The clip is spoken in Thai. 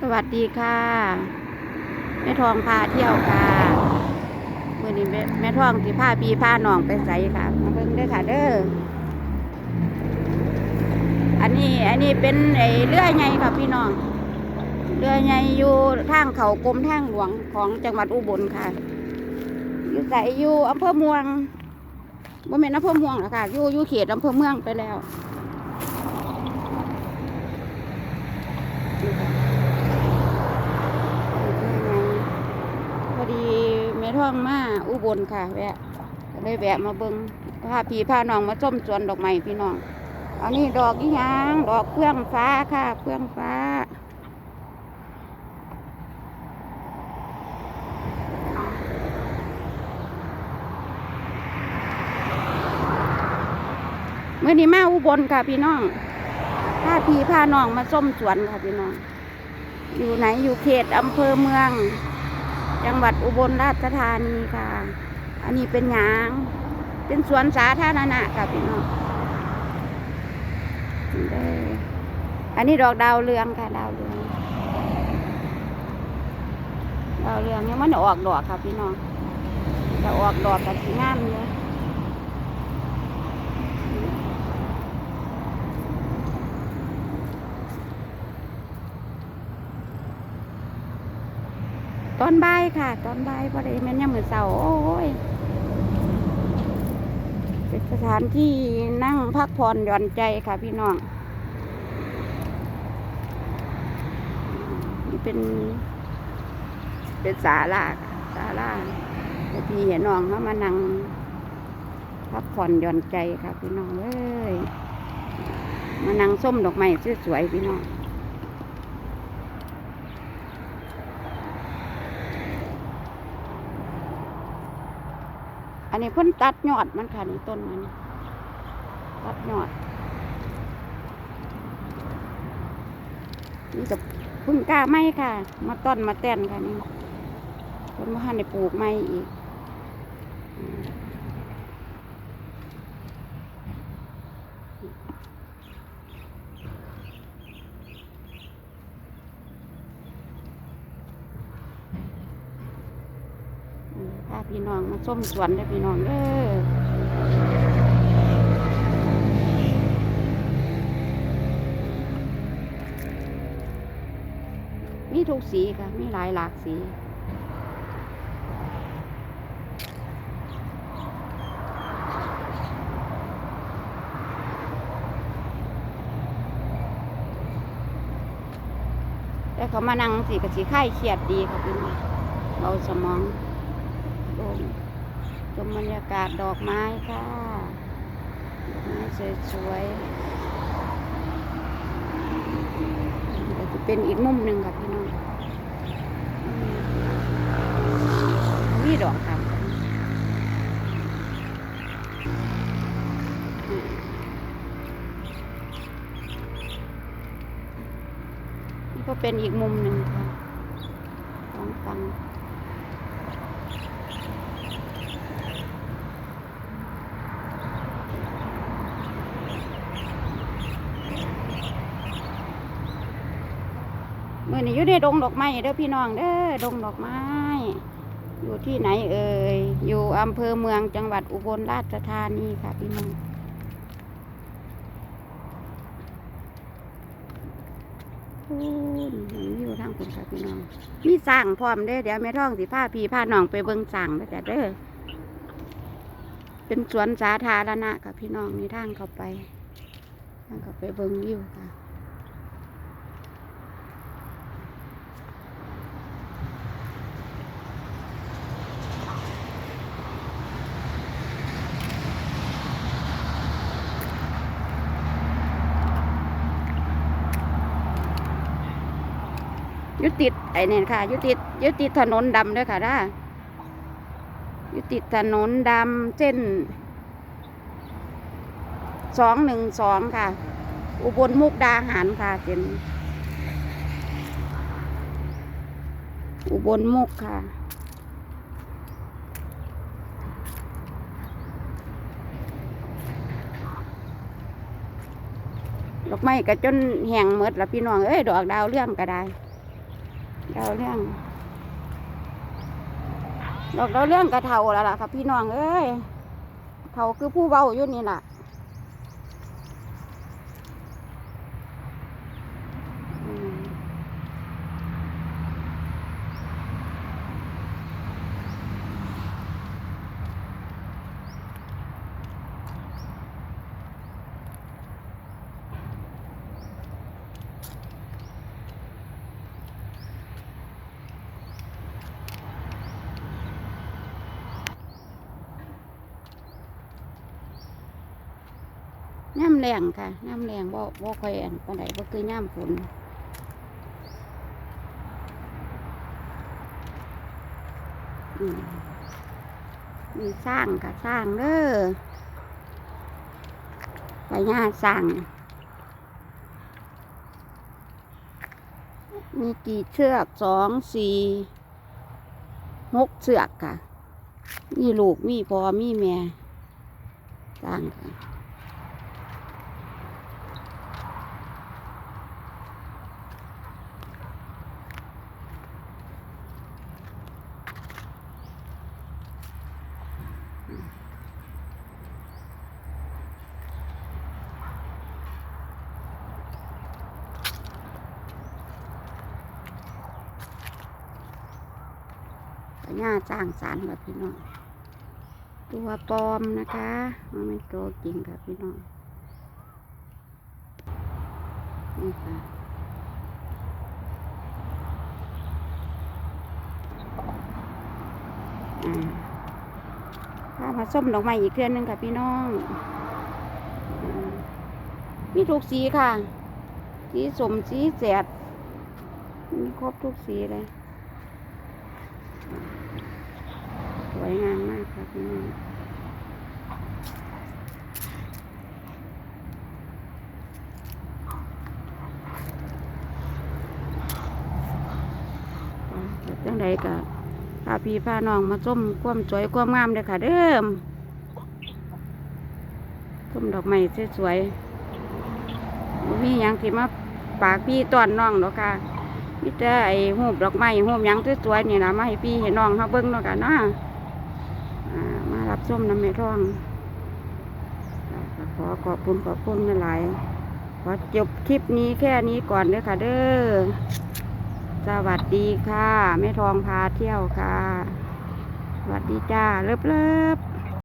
สวัสดีค่ะแม่ทองพาเที่ยวค่ะมื่อนี้แม่แม่ทองที่พาพี่พาหนองไปใส่ค่ะมาเบิ่งเด้อค่ะเด้ออันนี้อันนี้เป็นไอ้เรื่อยไงค่ะพี่น้องเรือไงอยู่ทางเขากรมทางหลวงของจังหวัดอุบลค่ะ อยู่ใส่อยู่อำเภอเมืองบ่แม่นอำเภอเมืองหรอค่ะ อยู่อยู่เขตอำเภอเมืองไปแล้ว พอดีแม่ ท่องมาอุบลค่ะแวะเลยแวะมาเบิงพาพี่พาน้องมาส้มสวนดอกไม้พี่น้อง อันนี้ดอกอีหยังดอกเฟื่องฟ้าค่ะเฟื่องฟ้าเมื่อนี้มาอุบลค่ะพี่น้องพาพี่พาน้องมาส้มสวนค่ะพี่น้อง อยู่ไหนอยู่เขตอำเภอเมือง จังหวัดอุบลราชธานีค่ะ อันนี้เป็นหยาง เป็นสวนสาธารณะค่ะพี่น้องอันนี้ดอกดาวเรืองค่ะดาวเรืองดาวเรืองยังมันออกดอกค่ะพี่น้องจะออกดอกกับสีงามเลย ตอนบ่ายค่ะ ตอนบ่ายพอดีแม่นยามมือเสาโอ้ยเป็นสถานที่นั่งพักผ่อนหย่อนใจค่ะพี่น้องนี่เป็น เป็นศาลาศาลาพี่เห็นน้องเขามานั่งพักผ่อนหย่อนใจค่ะพี่น้องเอ้ยมานั่งส้มดอกไม้สวยๆพี่น้อง นนี้เพิ่นตัดยอดมันค่ะนี่ต้นมันตัดยอด นี่กับพึ่งกล้าไม้ค่ะ มาต้นมาแต้นค่ะนี่เพิ่นมาหันในปลูกไม้อีกอืมอืมพาพี่น้องมาส้มสวนได้พี่น้องเด้อมีทุกสีค่ะ มีหลายหลากสีแต่เขามานั่งสีกับสีไข่เครียดดีค่ะพี่น้องเบาสมอง โล่งชมบรรยากาศดอกไม้ค่ะ ดอกไม้สวยๆเดี๋ยวจะเป็นอีกมุมหนึ่งค่ะพี่น้องอืมมีดอกค่ะนี่ก็เป็นอีกมุมหนึ่งค่ะของฟัง มื่อนี้อยู่ในดงดอกไม้เด้อพี่น้องเด้อดงดอกไม้ อยู่ที่ไหนเอ่ยอยู่อำเภอเมืองจังหวัดอุบลราชธานีค่ะพี่น้องพูนเห็นวิวทางคุณค่ะพี่น้องมีสร้างพร้อมเด้อเดี๋ยวแม่ท่องสิพาพี่พาน้องไปเบิ่งสร้างเด้อจ้ะเด้อเป็นสวนสาธารณะค่ะพี่น้องมีทางเข้าไปทางเข้าไปเบิ่งวิวค่ะ ยู่ติดไอ้นี่ค่ะอยู่ติดอยู่ติดถนนดำด้วยค่ะด้าอยู่ติดถนนดำเส้นสองหนึ่งสองค่ะ อุบลมุกดาหารค่ะเส้นอุบลมุกค่ะดอกไม้ก็จนแห้งหมดแล้วพี่น้องเอ้ยดอกดาวเรื่องก็ได้ ดาวเรื่องดอกดาวเรื่องกระเทาแล้วล่ะค่ะพี่น้องเอ้ยเทาคือผู้เบาอยู่นี่ล่ะอืม น้ำแรงค่ะน้ำแรงบ่บ่ค่อยอันปานใดบ่คือน้ำฝนมีสร้างค่ะสร้างเด้อไปย่าสร้าง มีกี่เชือกสองสี่หกเชือกค่ะ มีลูกมีพ่อมีแม่สร้างค่ะ ปัญญาจ้างสารค่ะพี่น้อง ตัวปลอมนะคะมันเป็นตัวจริงค่ะพี่น้องนี่ค่ะอ่าถ้ามาส้มดอกไม้อีกเครื่องหนึงค่ะพี่น้องอมีทุกสีค่ะ สีสมสีแสดมีครบทุกสีเลย วยงามมากครับพี่น้องจังใดก็พาพี่พาน้องมาส้มความสวยความงามเลยค่ะเด้อส้มดอกไม้สวยๆมียังที่มาปากพี่ตอนน้องหรอกค่ะมีแต่ไอ้หูบดอกไม้หูบยังสวยๆนี่นะมาให้พี่ให้น้องเขาเบิ่งเนาะค่ะเนาะอ่า ส้มน้ำแม่ท่อง ขอขอบคุณขอบคุณหลายขอจบคลิปนี้แค่นี้ก่อนเด้อค่ะเด้อ สวัสดีค่ะแม่ทองพาเที่ยวค่ะ สวัสดีจ้าเลิบเลิบ